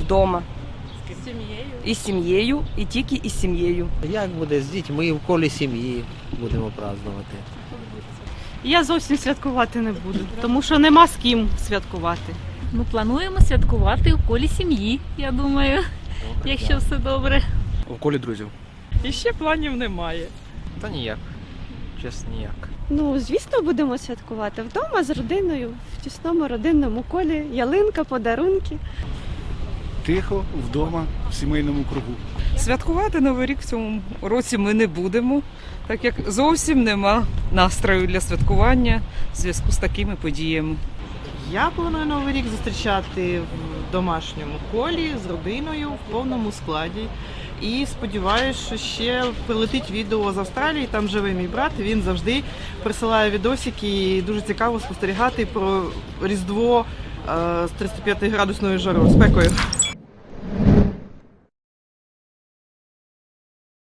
вдома. З сім'єю. І з сім'єю, і тільки із сім'єю. Як буде з дітьми в колі сім'ї будемо празднувати. Я зовсім святкувати не буду, тому що нема з ким святкувати. Ну, плануємо святкувати в колі сім'ї, я думаю, якщо все добре. У колі друзів. І ще планів немає. Та ніяк. Чесно, ніяк. Ну, звісно, будемо святкувати вдома з родиною, в тісному родинному колі, ялинка, подарунки. Тихо, вдома, в сімейному кругу. Святкувати Новий рік в цьому році ми не будемо, так як зовсім нема настрою для святкування в зв'язку з такими подіями. Я планую новий рік зустрічати в домашньому колі з родиною в повному складі. І сподіваюся, що ще прилетить відео з Австралії. Там живе мій брат. Він завжди присилає відосики. І дуже цікаво спостерігати про Різдво е, з 35 градусною жарою спекою.